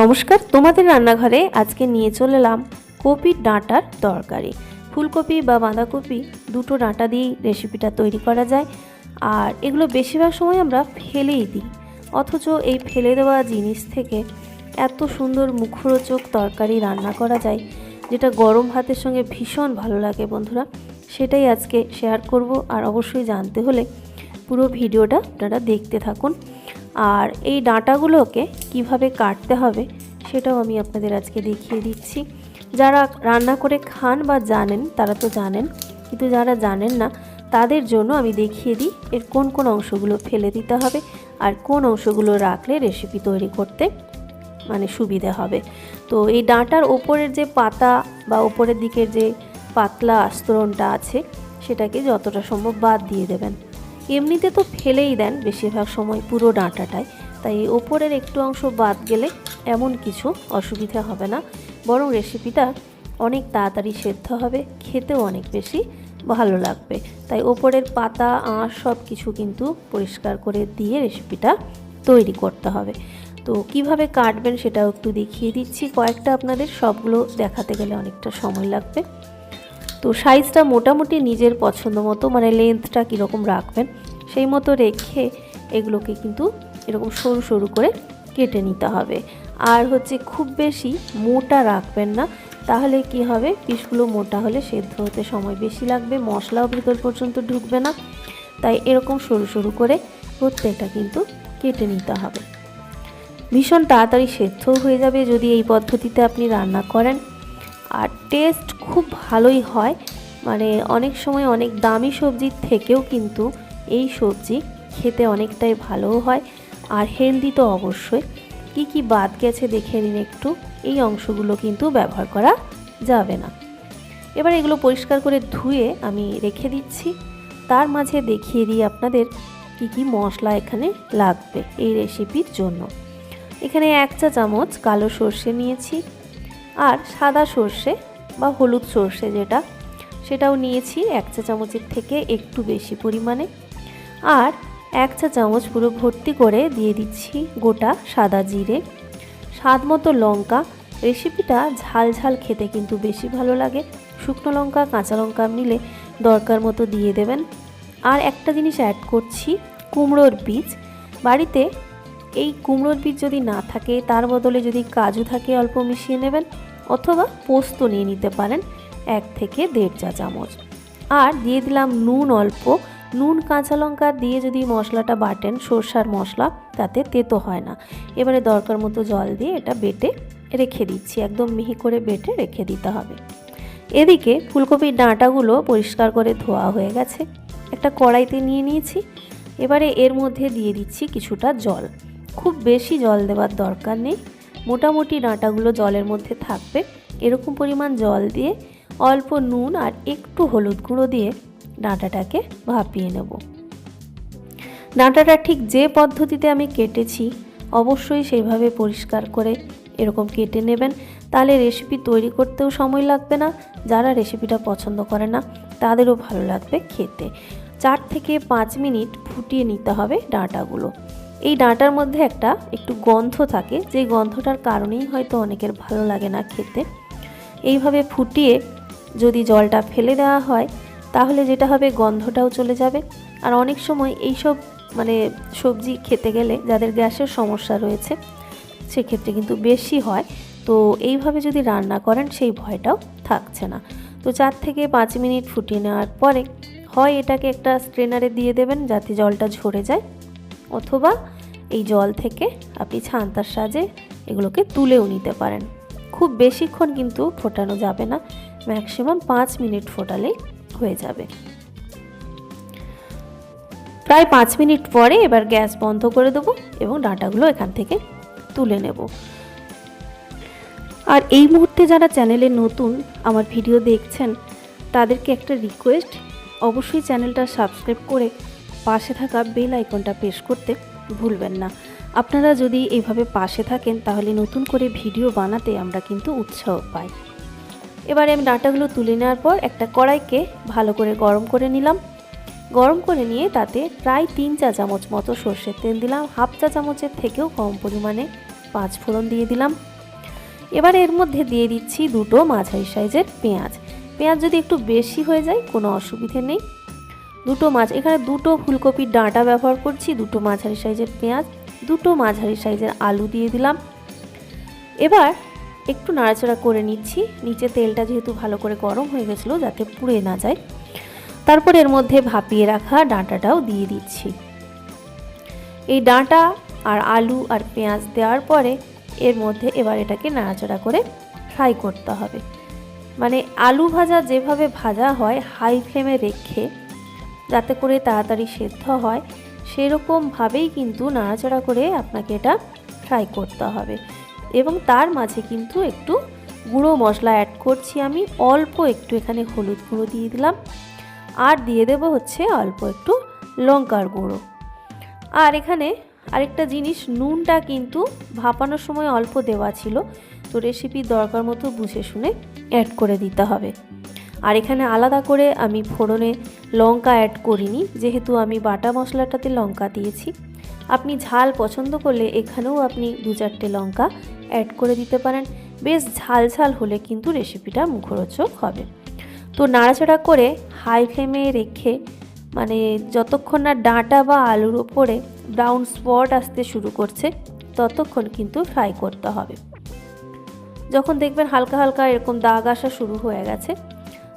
নমস্কার, তোমাদের রান্নাঘরে আজকে নিয়ে চলে এলাম কপির ডাঁটার তরকারি। ফুলকপি বা বাঁধাকপি দুটো ডাঁটা দিয়েই রেসিপিটা তৈরি করা যায়। আর এগুলো বেশিরভাগ সময় আমরা ফেলেই দিই। অথচ এই ফেলে দেওয়া জিনিস থেকে এত সুন্দর মুখরোচক তরকারি রান্না করা যায়, যেটা গরম ভাতের সঙ্গে ভীষণ ভালো লাগে বন্ধুরা। সেটাই আজকে শেয়ার করব, আর অবশ্যই জানতে হলে পুরো ভিডিওটা আপনারা দেখতে থাকুন। আর এই ডাঁটাগুলোকে কীভাবে কাটতে হবে সেটাও আমি আপনাদের আজকে দেখিয়ে দিচ্ছি। যারা রান্না করে খান বা জানেন, তারা তো জানেন, কিন্তু যারা জানেন না, তাদের জন্য আমি দেখিয়ে দিই এর কোন কোন অংশগুলো ফেলে দিতে হবে আর কোন অংশগুলো রাখলে রেসিপি তৈরি করতে মানে সুবিধে হবে। তো এই ডাঁটার ওপরের যে পাতা বা ওপরের দিকের যে পাতলা আস্তরণটা আছে, সেটাকে যতটা সম্ভব বাদ দিয়ে দেবেন। এমনিতে তো ফেলেই দেন বেশিরভাগ সময় পুরো ডাঁটাটাই তাই ওপরের একটু অংশ বাদ গেলে এমন কিছু অসুবিধা হবে না। বরং রেসিপিটা অনেক তাড়াতাড়ি সেদ্ধ হবে, খেতেও অনেক বেশি ভালো লাগবে। তাই ওপরের পাতা, আঁশ সব কিছু কিন্তু পরিষ্কার করে দিয়ে রেসিপিটা তৈরি করতে হবে। তো কীভাবে কাটবেন সেটাও একটু দেখিয়ে দিচ্ছি। কয়েকটা আপনাদের সবগুলো দেখাতে গেলে অনেকটা সময় লাগবে। তো সাইজটা মোটামুটি নিজের পছন্দ মতো মানে লেন্থটা কীরকম রাখবেন, সেই মতো রেখে এগুলোকে কিন্তু এরকম সরু সরু করে কেটে নিতে হবে। আর হচ্ছে খুব বেশি মোটা রাখবেন না, তাহলে কি হবে, পিসগুলো মোটা হলে সেদ্ধ হতে সময় বেশি লাগবে, মশলাও ভিতর পর্যন্ত ঢুকবে না। তাই এরকম সরু সরু করে প্রত্যেকটা কিন্তু কেটে নিতে হবে। ভীষণ তাড়াতাড়ি সেদ্ধও হয়ে যাবে যদি এই পদ্ধতিতে আপনি রান্না করেন। আর টেস্ট খুব ভালোই হয়। মানে অনেক সময় অনেক দামি সবজির থেকেও কিন্তু এই সবজি খেতে অনেকটাই ভালোও হয় আর হেলদি তো অবশ্যই। কি কি বাদ গেছে দেখে নিন একটু, এই অংশগুলো কিন্তু ব্যবহার করা যাবে না। এবার এগুলো পরিষ্কার করে ধুয়ে আমি রেখে দিচ্ছি। তার মাঝে দেখিয়ে দিই আপনাদের কি কি মশলা এখানে লাগবে এই রেসিপির জন্য। এখানে এক চা চামচ কালো সর্ষে নিয়েছি আর সাদা সর্ষে বা হলুদ সর্ষে যেটা, সেটাও নিয়েছি এক চা চামচের থেকে একটু বেশি পরিমাণে। আর এক চা চামচ পুরো ভর্তি করে দিয়ে দিচ্ছি গোটা সাদা জিরে। স্বাদ মতো লঙ্কা। রেসিপিটা ঝাল ঝাল খেতে কিন্তু বেশি ভালো লাগে। শুকনো লঙ্কা, কাঁচা লঙ্কা মিলে দরকার মতো দিয়ে দেবেন। আর একটা জিনিস অ্যাড করছি, কুমড়োর বীজ। বাড়িতে এই কুমড়োর বীজ যদি না থাকে, তার বদলে যদি কাজু থাকে, অল্প মিশিয়ে নেবেন। অথবা পোস্ত নিয়ে নিতে পারেন এক থেকে দেড় চা চামচ। আর দিয়ে দিলাম নুন অল্প। নুন, কাঁচা লঙ্কা দিয়ে যদি মশলাটা বাটেন, সর্ষার মশলা, তাতে তেতো হয় না। এবারে দরকার মতো জল দিয়ে এটা বেটে রেখে দিচ্ছি। একদম মিহি করে বেটে রেখে দিতে হবে। এদিকে ফুলকপির ডাঁটাগুলো পরিষ্কার করে ধোয়া হয়ে গেছে। একটা কড়াইতে নিয়ে নিয়েছি। এবারে এর মধ্যে দিয়ে দিচ্ছি কিছুটা জল। খুব বেশি জল দেওয়ার দরকার নেই। মোটামুটি ডাঁটাগুলো জলের মধ্যে থাকবে। এরকম পরিমাণ জল দিয়ে অল্প নুন আর একটু হলুদ গুঁড়ো দিয়ে ডাঁটাটাকে ভাপিয়ে নেব। ডাঁটাটা ঠিক যে পদ্ধতিতে আমি কেটেছি, অবশ্যই সেইভাবে পরিষ্কার করে এরকম কেটে নেবেন। তাহলে রেসিপি তৈরি করতেও সময় লাগবে না, যারা রেসিপিটা পছন্দ করে না, তাদেরও ভালো লাগবে খেতে। চার থেকে পাঁচ মিনিট ফুটিয়ে নিতে হবে ডাঁটাগুলো। এই ডাঁটার মধ্যে একটা একটু গন্ধ থাকে, যে গন্ধটার কারণেই হয়তো অনেকের ভালো লাগে না খেতে। এইভাবে ফুটিয়ে যদি জলটা ফেলে দেওয়া হয়, তাহলে যেটা হবে গন্ধটাও চলে যাবে। আর অনেক সময় এইসব মানে সবজি খেতে গেলে যাদের গ্যাসের সমস্যা রয়েছে, সেক্ষেত্রে কিন্তু বেশি হয়। তো এইভাবে যদি রান্না করেন, সেই ভয়টাও থাকছে না। তো চার থেকে পাঁচ মিনিট ফুটিয়ে নেওয়ার পরে হয় এটাকে একটা স্ট্রেনারে দিয়ে দেবেন যাতে জলটা ঝরে যায়, অথবা এই জল থেকে আপনি ছান্তার সাজে এগুলোকে তুলেও নিতে পারেন। খুব বেশিক্ষণ কিন্তু ফোটানো যাবে না ম্যাক্সিমাম পাঁচ মিনিট ফোটালেই হয়ে যাবে। প্রায় পাঁচ মিনিট পরে এবার গ্যাস বন্ধ করে দেবো এবং ডাঁটাগুলো এখান থেকে তুলে নেব। আর এই মুহূর্তে যারা চ্যানেলে নতুন আমার ভিডিও দেখছেন, তাদেরকে একটা রিকোয়েস্ট অবশ্যই চ্যানেলটা সাবস্ক্রাইব করে পাশে থাকা বেল আইকনটা প্রেস করতে ভুলবেন না। আপনারা যদি এইভাবে পাশে থাকেন, তাহলে নতুন করে ভিডিও বানাতে আমরা কিন্তু উৎসাহ পাই। এবারে আমি ডাঁটাগুলো তুলে নেওয়ার পর একটা কড়াইকে ভালো করে গরম করে নিলাম। গরম করে নিয়ে তাতে প্রায় তিন চা চামচ মতো সর্ষের তেল দিলাম। হাফ চা চামচের থেকেও কম পরিমাণে পাঁচ ফোড়ন দিয়ে দিলাম। এবার এর মধ্যে দিয়ে দিচ্ছি দুটো মাঝারি সাইজের পেঁয়াজ। পেঁয়াজ যদি একটু বেশি হয়ে যায়, কোনো অসুবিধে নেই। দুটো মাছ। এখানে দুটো ফুলকপির ডাঁটা ব্যবহার করছি, দুটো মাঝারি সাইজের পেঁয়াজ, দুটো মাঝারি সাইজের আলু দিয়ে দিলাম। এবার একটু নাড়াচাড়া করে নিচ্ছি। নিচে তেলটা যেহেতু ভালো করে গরম হয়ে গেছিল, যাতে পুড়ে না যায়। তারপর এর মধ্যে ভাপিয়ে রাখা ডাঁটাটাও দিয়ে দিচ্ছি। এই ডাঁটা আর আলু আর পেঁয়াজ দেওয়ার পরে এর মধ্যে এবার এটাকে নাড়াচাড়া করে ফ্রাই করতে হবে। মানে আলু ভাজা যেভাবে ভাজা হয়, হাই ফ্লেমে রেখে যাতে করে তাড়াতাড়ি সেদ্ধ হয় সেরকমভাবেই কিন্তু নাড়াচাড়া করে আপনাকে এটা ফ্রাই করতে হবে। এবং তার মাঝে কিন্তু একটু গুঁড়ো মশলা অ্যাড করছি আমি, অল্প একটু এখানে হলুদ গুঁড়ো দিয়ে দিলাম। আর দিয়ে দেবো হচ্ছে অল্প একটু লঙ্কার গুঁড়ো। আর এখানে আরেকটা জিনিস, নুনটা কিন্তু ভাপানোর সময় অল্প দেওয়া ছিল, তো রেসিপির দরকার মতো বুঝে শুনে অ্যাড করে দিতে হবে। আর এখানে আলাদা করে আমি ফোড়নে লঙ্কা অ্যাড করিনি, যেহেতু আমি বাটা মশলাটাতে লঙ্কা দিয়েছি। আপনি ঝাল পছন্দ করলে এখানেও আপনি দু চারটে লঙ্কা অ্যাড করে দিতে পারেন। বেশ ঝাল ঝাল হলে কিন্তু রেসিপিটা মুখরোচক হবে। তো নাড়াচাড়া করে হাই ফ্লেমে রেখে মানে যতক্ষণ না ডাঁটা বা আলুর ওপরে ব্রাউন স্পট আসতে শুরু করছে, ততক্ষণ কিন্তু ফ্রাই করতে হবে। যখন দেখবেন হালকা হালকা এরকম দাগ আসা শুরু হয়ে গেছে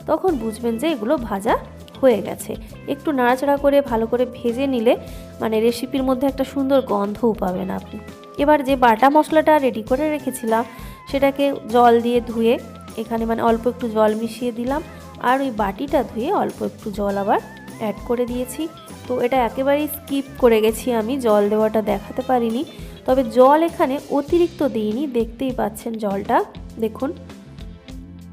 তখন বুঝবেন যে এগুলো ভাজা হয়ে গেছে। একটু নাড়াচাড়া করে ভালো করে ভেজে নিলে মানে রেসিপির মধ্যে একটা সুন্দর গন্ধও পাবেন আপনি। এবার যে বাটা মশলাটা রেডি করে রেখেছিলাম, সেটাকে জল দিয়ে ধুয়ে এখানে মানে অল্প একটু জল মিশিয়ে দিলাম আর ওই বাটিটা ধুয়ে অল্প একটু জল আবার অ্যাড করে দিয়েছি। তো এটা একেবারেই স্কিপ করে গেছি আমি, জল দেওয়াটা দেখাতে পারিনি। তবে জল এখানে অতিরিক্ত দিইনি, দেখতেই পাচ্ছেন জলটা। দেখুন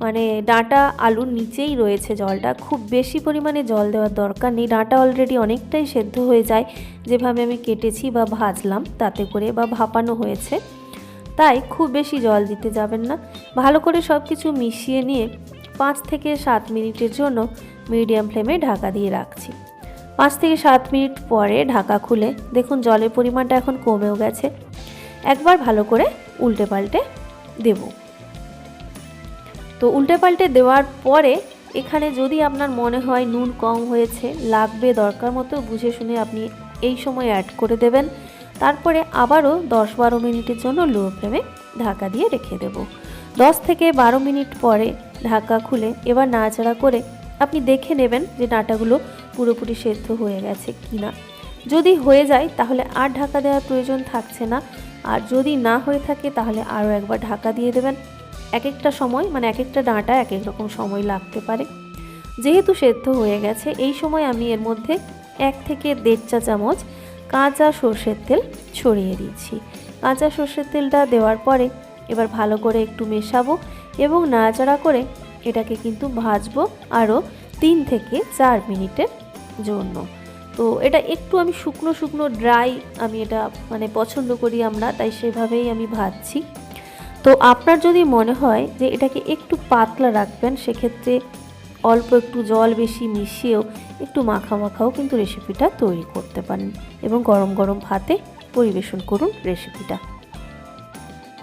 মানে ডাঁটা আলুর নিচেই রয়েছে জলটা। খুব বেশি পরিমাণে জল দেওয়ার দরকার নেই। ডাঁটা অলরেডি অনেকটাই সেদ্ধ হয়ে যায়। যেভাবে আমি কেটেছি বা ভাজলাম, তাতে করে বা ভাপানো হয়েছে। তাই খুব বেশি জল দিতে যাবেন না। ভালো করে সব কিছু মিশিয়ে নিয়ে পাঁচ থেকে সাত মিনিটের জন্য মিডিয়াম ফ্লেমে ঢাকা দিয়ে রাখছি। পাঁচ থেকে সাত মিনিট পরে ঢাকা খুলে দেখুন জলের পরিমাণটা এখন কমেও গেছে। একবার ভালো করে উল্টে পাল্টে দেবো। তো উল্টে পাল্টে দেওয়ার পরে এখানে যদি আপনার মনে হয় নুন কম হয়েছে, লাগবে, দরকার মতো বুঝে শুনে আপনি এই সময় অ্যাড করে দেবেন। তারপরে আবারও দশ বারো মিনিটের জন্য লো ফ্লেমে ঢাকা দিয়ে রেখে দেব। দশ থেকে বারো মিনিট পরে ঢাকা খুলে এবার নাড়াচাড়া করে আপনি দেখে নেবেন যে ডাঁটাগুলো পুরোপুরি সেদ্ধ হয়ে গেছে কি না যদি হয়ে যায়, তাহলে আর ঢাকা দেওয়ার প্রয়োজন থাকছে না। আর যদি না হয়ে থাকে, তাহলে আরও একবার ঢাকা দিয়ে দেবেন। এক একটা সময় মানে এক একটা ডাঁটা এক এক রকম সময় লাগতে পারে। যেহেতু সেদ্ধ হয়ে গেছে, এই সময় আমি এর মধ্যে এক থেকে দেড় চা চামচ কাঁচা সর্ষের তেল ছড়িয়ে দিচ্ছি কাঁচা সর্ষের তেলটা দেওয়ার পরে এবার ভালো করে একটু মেশাবো এবং নাড়াচাড়া করে এটাকে কিন্তু ভাজবো আরও তিন থেকে চার মিনিটের জন্য। তো এটা একটু আমি শুকনো শুকনো ড্রাই আমি এটা মানে পছন্দ করি আমরা, তাই সেভাবেই আমি ভাজছি। তো আপনার যদি মনে হয় যে এটাকে একটু পাতলা রাখবেন, সেক্ষেত্রে অল্প একটু জল বেশি মিশিয়েও একটু মাখা মাখাও কিন্তু রেসিপিটা তৈরি করতে পারেন এবং গরম গরম ভাতে পরিবেশন করুন রেসিপিটা